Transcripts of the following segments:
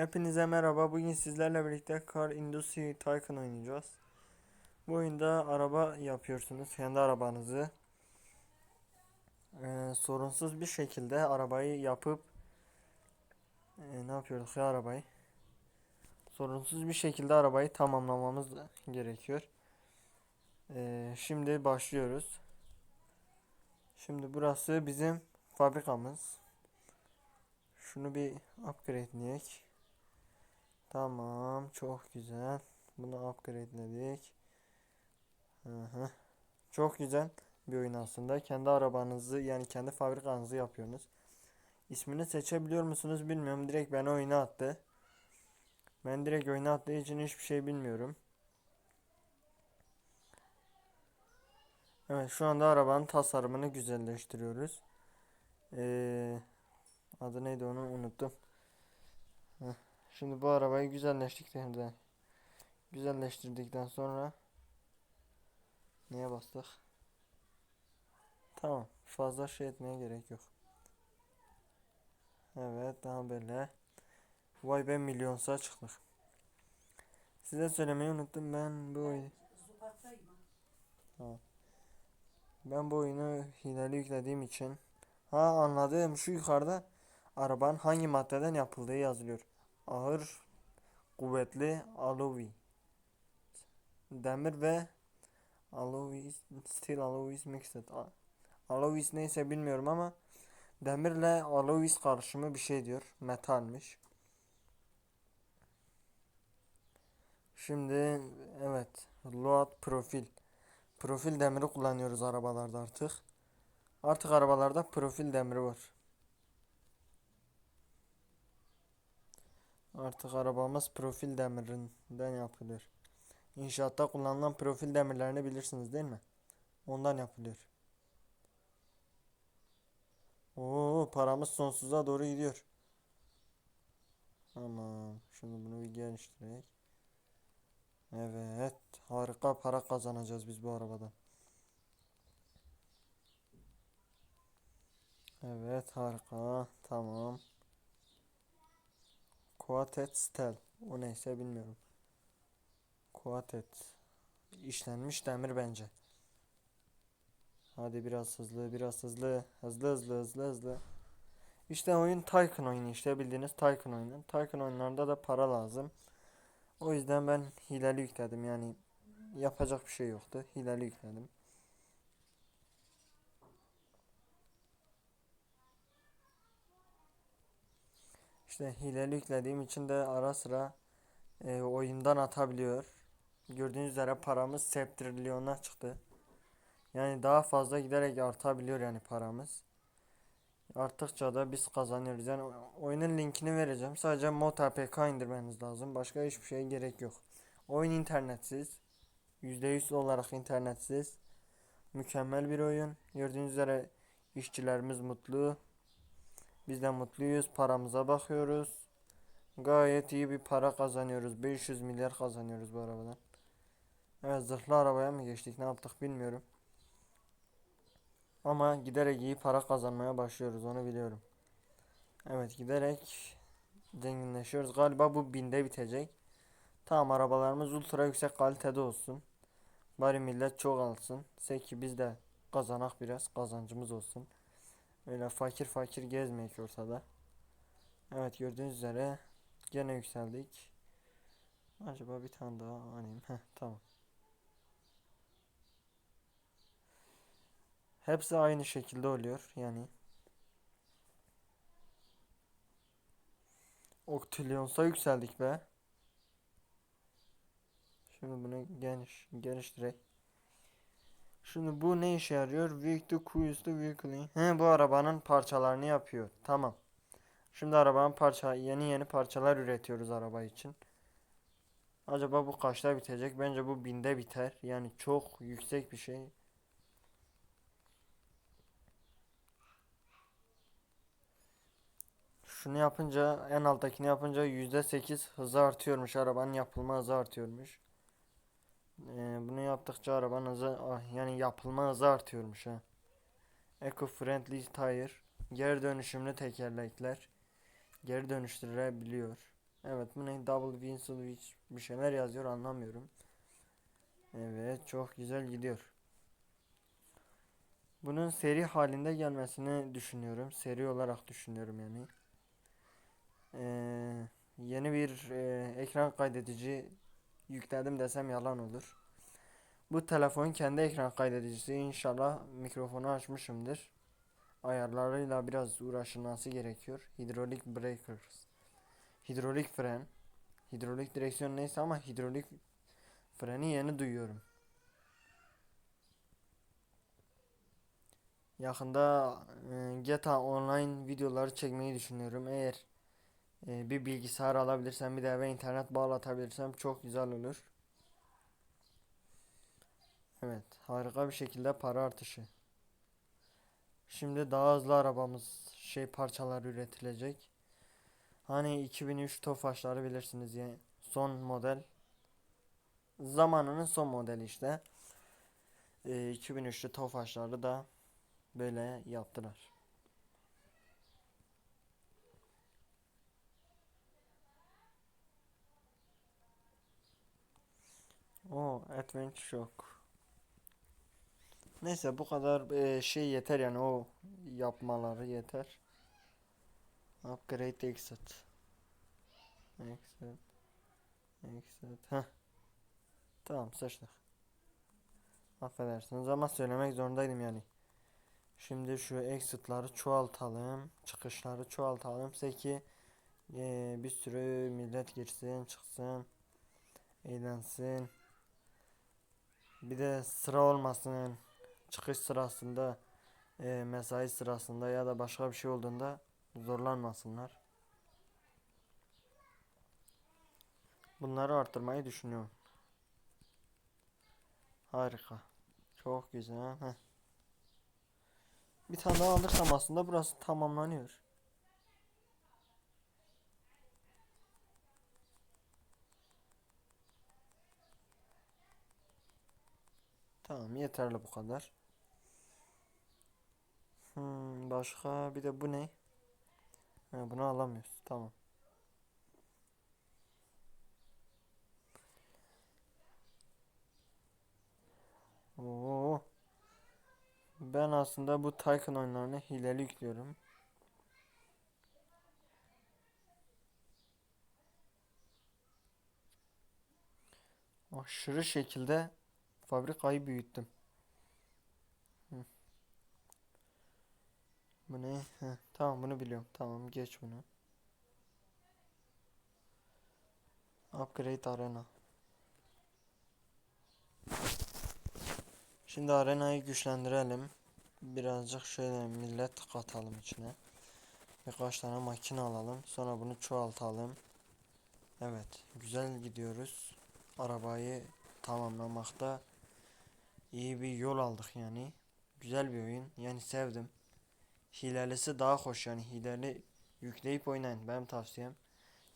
Hepinize merhaba. Bugün sizlerle birlikte Car Industry Tycoon oynayacağız. Bu oyunda araba yapıyorsunuz. Kendi arabanızı. Ee, sorunsuz bir şekilde arabayı yapıp Ee, ne yapıyorduk ya arabayı? Sorunsuz bir şekilde arabayı tamamlamamız gerekiyor. Ee, şimdi başlıyoruz. Şimdi burası bizim fabrikamız. Şunu bir upgradeleyek. Tamam, çok güzel. Bunu upgrade'ledik. Çok güzel bir oyun aslında. Kendi arabanızı yani kendi fabrikanızı yapıyorsunuz. İsmini seçebiliyor musunuz bilmiyorum. Direkt beni oyuna attı. Ben direkt oyuna attığı için hiçbir şey bilmiyorum. Evet şu anda arabanın tasarımını güzelleştiriyoruz. Ee, adı neydi onu unuttum. Şimdi bu arabayı güzelleştirdikten güzelleştirdikten sonra neye bastık? Tamam. Fazla şey etmeye gerek yok. Evet daha böyle. Vay be milyonsa çıktık. Size söylemeyi unuttum ben bu. Ben bu oyunu hileli yüklediğim için. Ha anladım. Şu yukarıda arabanın hangi maddeden yapıldığı yazılıyor. Ağır, kuvvetli, alloy. Demir ve alloy, steel alloy mixed. A- Alloy neyse bilmiyorum ama demirle alloy karışımı bir şey diyor. Metalmiş. Şimdi evet. Load profil. Profil demiri kullanıyoruz arabalarda artık. Artık arabalarda profil demiri var. Artık arabamız profil demirinden yapılıyor. İnşaatta kullanılan profil demirlerini bilirsiniz değil mi? Ondan yapılıyor. Oo paramız sonsuza doğru gidiyor. Tamam. Şimdi bunu bir geliştirerek. Evet. Harika para kazanacağız biz bu arabadan. Evet harika. Tamam. Quatet Stel. O neyse bilmiyorum. Quatet. İşlenmiş demir bence. Hadi biraz hızlı, biraz hızlı. Hızlı hızlı hızlı hızlı. İşte oyun Tycoon oyunu işte bildiğiniz Tycoon oyunu. Tycoon oyunlarında da para lazım. O yüzden ben hileli yükledim yani yapacak bir şey yoktu. Hileli yükledim. İşte hileli yüklediğim için de ara sıra e, oyundan atabiliyor. Gördüğünüz üzere paramız septrilyona çıktı. Yani daha fazla giderek artabiliyor yani paramız. Arttıkça da biz kazanıyoruz. Yani oyunun linkini vereceğim. Sadece mod APK indirmeniz lazım. Başka hiçbir şeye gerek yok. Oyun internetsiz. %100 olarak internetsiz. Mükemmel bir oyun. Gördüğünüz üzere işçilerimiz mutlu. Biz de mutluyuz. Paramıza bakıyoruz. Gayet iyi bir para kazanıyoruz. 500 milyar kazanıyoruz bu arabadan. Evet zırhlı arabaya mı geçtik ne yaptık bilmiyorum. Ama giderek iyi para kazanmaya başlıyoruz onu biliyorum. Evet giderek zenginleşiyoruz. Galiba bu binde bitecek. Tamam arabalarımız ultra yüksek kalitede olsun. Bari millet çok alsın. Seki biz de kazanak biraz kazancımız olsun. Öyle fakir fakir gezmeyek ortada. Evet gördüğünüz üzere gene yükseldik. Acaba bir tane daha alayım. Heh, tamam. Hepsi aynı şekilde oluyor yani. Octillion'sa yükseldik be. Şimdi bunu geniş geliştirek. Şimdi bu ne işe yarıyor? Vehicle Cruise Vehicle. He bu arabanın parçalarını yapıyor. Tamam. Şimdi arabanın parça yeni yeni parçalar üretiyoruz araba için. Acaba bu kaçta bitecek? Bence bu binde biter. Yani çok yüksek bir şey. Şunu yapınca en alttakini yapınca %8 hızı artıyormuş. Arabanın yapılma hızı artıyormuş. Ee, bunu yaptıkça arabanın ah, yani yapılma hızı artıyormuş ha. Eco Friendly Tire. Geri dönüşümlü tekerlekler. Geri dönüştürebiliyor. Evet bu ne? Double win switch bir şeyler yazıyor anlamıyorum. Evet çok güzel gidiyor. Bunun seri halinde gelmesini düşünüyorum. Seri olarak düşünüyorum yani. Ee, yeni bir e, ekran kaydedici yükledim desem yalan olur. Bu telefonun kendi ekran kaydedicisi. İnşallah mikrofonu açmışımdır. Ayarlarıyla biraz uğraşılması gerekiyor. Hidrolik breakers. Hidrolik fren. Hidrolik direksiyon neyse ama hidrolik freni yeni duyuyorum. Yakında GTA Online videoları çekmeyi düşünüyorum. Eğer e, bir bilgisayar alabilirsem bir de eve internet bağlatabilirsem çok güzel olur. Evet, harika bir şekilde para artışı. Şimdi daha hızlı arabamız şey parçalar üretilecek. Hani 2003 Tofaşları bilirsiniz ya. Son model. Zamanının son modeli işte. E, 2003'lü Tofaşları da böyle yaptılar. O Adventure Shock. Neyse bu kadar e, şey yeter yani o yapmaları yeter. Upgrade exit. Exit. Exit. Heh. Tamam seçtik. Affedersiniz ama söylemek zorundaydım yani. Şimdi şu exit'ları çoğaltalım. Çıkışları çoğaltalım. ki e, bir sürü millet girsin çıksın. Eğlensin. Bir de sıra olmasın. Çıkış sırasında e, mesai sırasında ya da başka bir şey olduğunda zorlanmasınlar. Bunları arttırmayı düşünüyorum. Harika. Çok güzel. Heh. Bir tane daha alırsam aslında burası tamamlanıyor. Tamam yeterli bu kadar. Hmm, başka bir de bu ne? Ha, bunu alamıyoruz. Tamam. Oo. Ben aslında bu Tycoon oyunlarını hileli yüklüyorum. Aşırı şekilde fabrikayı büyüttüm. Bu ne? Tamam bunu biliyorum. Tamam geç bunu. Upgrade Arena. Şimdi arenayı güçlendirelim. Birazcık şöyle millet katalım içine. Birkaç tane makine alalım. Sonra bunu çoğaltalım. Evet. Güzel gidiyoruz. Arabayı tamamlamakta iyi bir yol aldık yani. Güzel bir oyun. Yani sevdim. Hilelisi daha hoş yani. Hileli yükleyip oynayın. Benim tavsiyem.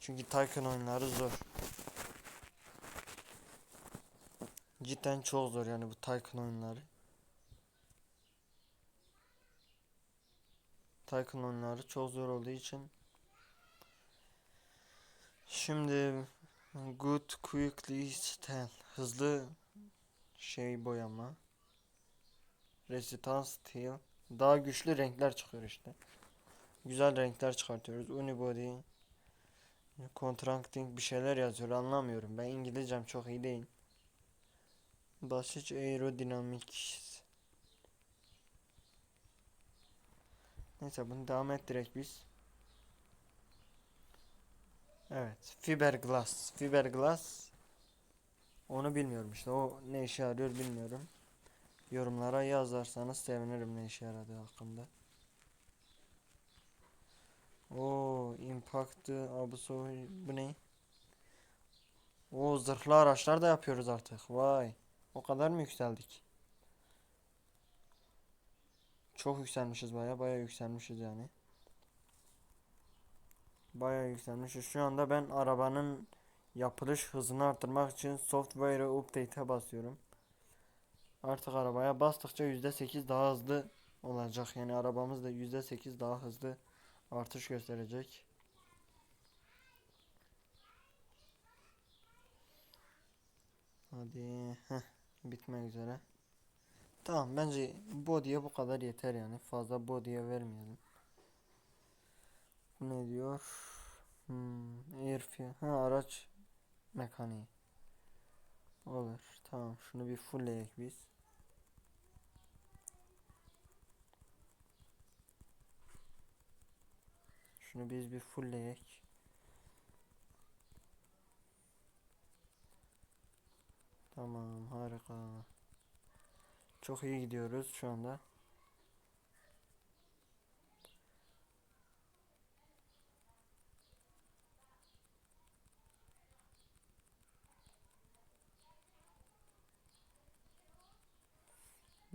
Çünkü Tycoon oyunları zor. Cidden çok zor yani bu Tycoon oyunları. Tycoon oyunları çok zor olduğu için Şimdi Good Quickly Style Hızlı şey boyama Resistance Steel Daha güçlü renkler çıkıyor işte Güzel renkler çıkartıyoruz Unibody Contracting bir şeyler yazıyor anlamıyorum ben İngilizcem çok iyi değil Basit aerodinamik. Neyse bunu devam et direkt biz. Evet. Fiberglass. Fiberglass. Onu bilmiyorum işte. O ne işe yarıyor bilmiyorum. Yorumlara yazarsanız sevinirim ne işe yaradığı hakkında. O impact abuso bu ne? O zırhlı araçlar da yapıyoruz artık. Vay. O kadar mı yükseldik? Çok yükselmişiz baya baya yükselmişiz yani. Baya yükselmişiz. Şu anda ben arabanın yapılış hızını artırmak için software update'e basıyorum. Artık arabaya bastıkça %8 daha hızlı olacak. Yani arabamız da %8 daha hızlı artış gösterecek. Hadi heh, bitmek üzere. Tamam bence body'ye bu kadar yeter yani. Fazla body'ye vermeyelim. Ne diyor? Hmm, Airfield. Ha araç mekaniği. Olur. Tamam. Şunu bir fullleyek biz. Şunu biz bir fullleyek. Tamam harika. Çok iyi gidiyoruz şu anda.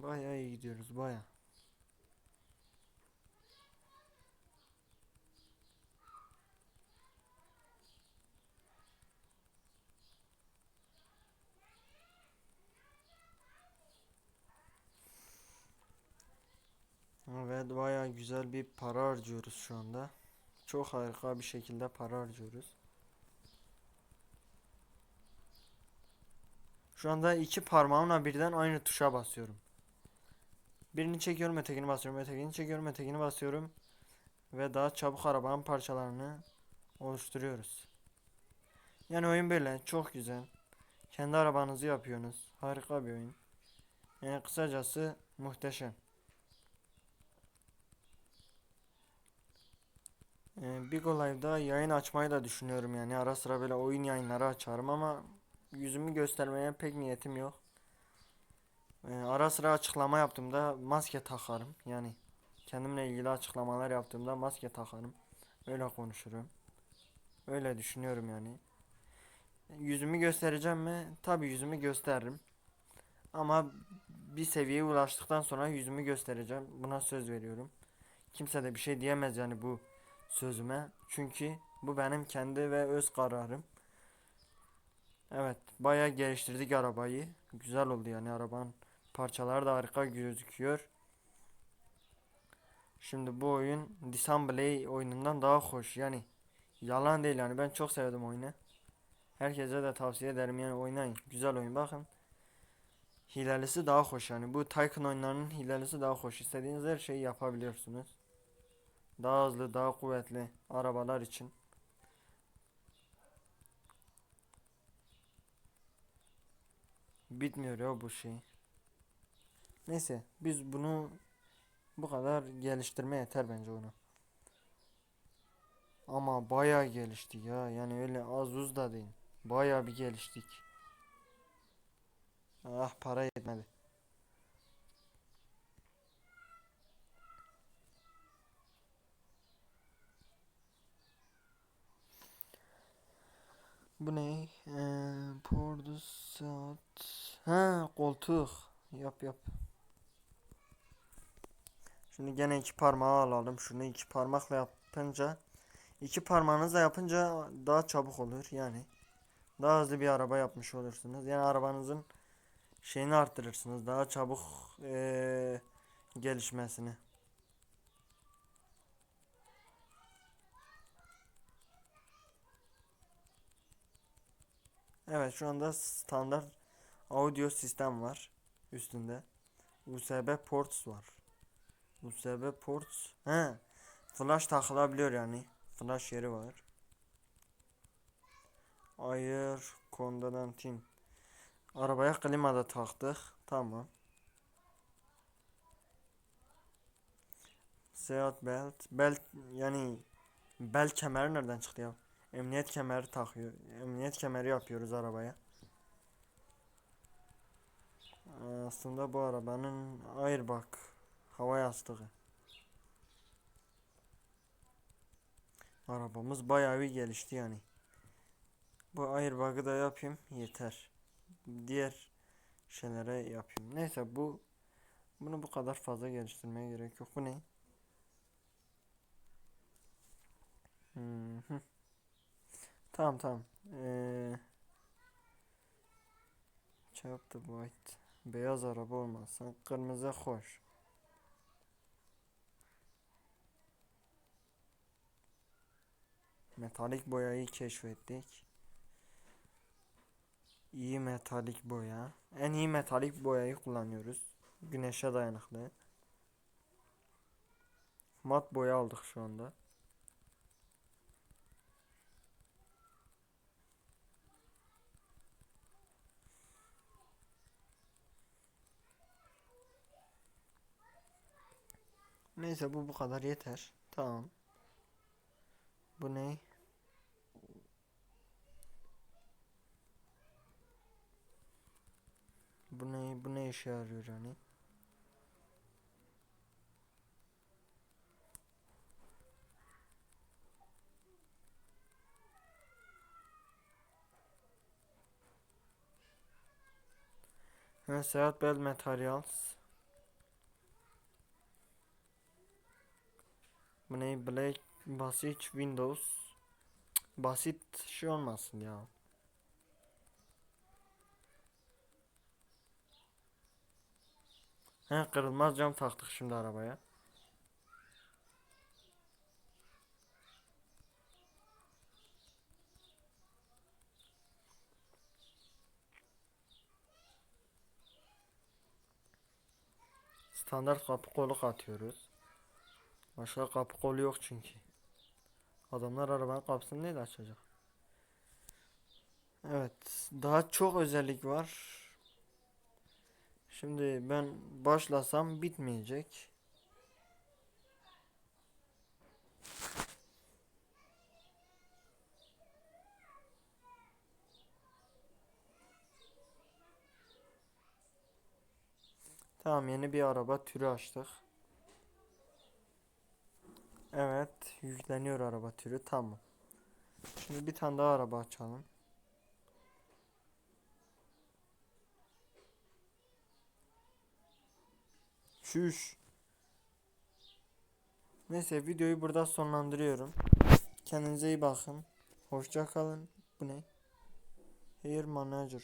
Bayağı iyi gidiyoruz bayağı. Evet bayağı güzel bir para harcıyoruz şu anda. Çok harika bir şekilde para harcıyoruz. Şu anda iki parmağımla birden aynı tuşa basıyorum. Birini çekiyorum, ötekini basıyorum, ötekini çekiyorum, ötekini basıyorum. Ve daha çabuk arabanın parçalarını oluşturuyoruz. Yani oyun böyle, çok güzel. Kendi arabanızı yapıyorsunuz. Harika bir oyun. Yani kısacası muhteşem. Ee, Big Live'da yayın açmayı da düşünüyorum yani ara sıra böyle oyun yayınları açarım ama yüzümü göstermeye pek niyetim yok. Ee, ara sıra açıklama yaptığımda maske takarım yani kendimle ilgili açıklamalar yaptığımda maske takarım öyle konuşurum öyle düşünüyorum yani. Yüzümü göstereceğim mi? Tabii yüzümü gösteririm ama bir seviyeye ulaştıktan sonra yüzümü göstereceğim buna söz veriyorum. Kimse de bir şey diyemez yani bu sözüme. Çünkü bu benim kendi ve öz kararım. Evet, bayağı geliştirdik arabayı. Güzel oldu yani arabanın parçaları da harika gözüküyor. Şimdi bu oyun Dissembley oyunundan daha hoş. Yani yalan değil yani ben çok sevdim oyunu. Herkese de tavsiye ederim yani oynayın. Güzel oyun bakın. Hilelisi daha hoş yani. Bu Tycoon oyunlarının hilelisi daha hoş. İstediğiniz her şeyi yapabiliyorsunuz. Daha hızlı, daha kuvvetli arabalar için. Bitmiyor ya bu şey. Neyse biz bunu bu kadar geliştirme yeter bence onu. Ama bayağı gelişti ya. Yani öyle az uz da değil. Bayağı bir geliştik. Ah para yetmedi. Bu ne? Ee, Pordu saat. Ha koltuk. Yap yap. Şimdi gene iki parmağı alalım. Şunu iki parmakla yapınca iki parmağınızla yapınca daha çabuk olur yani. Daha hızlı bir araba yapmış olursunuz. Yani arabanızın şeyini arttırırsınız. Daha çabuk ee, gelişmesini. Evet şu anda standart audio sistem var üstünde. USB ports var. USB ports. He. Flash takılabiliyor yani. Flash yeri var. Ayır kondantin. Arabaya klima da taktık. Tamam. Seat belt. Belt yani bel kemeri nereden çıktı ya? Emniyet kemeri takıyor. Emniyet kemeri yapıyoruz arabaya. Aslında bu arabanın airbag hava yastığı. Arabamız bayağı bir gelişti yani. Bu airbag'ı da yapayım yeter. Diğer şeylere yapayım. Neyse bu bunu bu kadar fazla geliştirmeye gerek yok. Bu ne? Hmm. Tamam tamam. Ee, the white. Beyaz araba olmasın. Kırmızı hoş. Metalik boyayı keşfettik. İyi metalik boya. En iyi metalik boyayı kullanıyoruz. Güneşe dayanıklı. Mat boya aldık şu anda. Neyse bu bu kadar yeter. Tamam. Bu ne? Ne? Bu ne işe yarıyor yani? Ha, Bel Materials. Bu ne? Black basit Windows. Basit şey olmasın ya. He kırılmaz cam taktık şimdi arabaya. Standart kapı kolu atıyoruz. Başka kapı kolu yok çünkü. Adamlar arabanın kapısını neyle açacak? Evet, daha çok özellik var. Şimdi ben başlasam bitmeyecek. Tamam yeni bir araba türü açtık. Evet yükleniyor araba türü tamam. Şimdi bir tane daha araba açalım. Şuş. Neyse videoyu burada sonlandırıyorum. Kendinize iyi bakın. Hoşça kalın. Bu ne? Air Manager.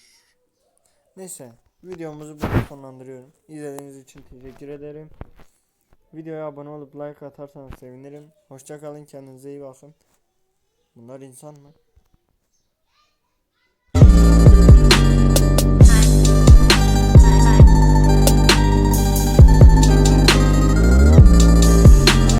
Neyse videomuzu burada sonlandırıyorum. İzlediğiniz için teşekkür ederim. Videoya abone olup like atarsanız sevinirim. Hoşça kalın. Kendinize iyi bakın. Bunlar insan mı?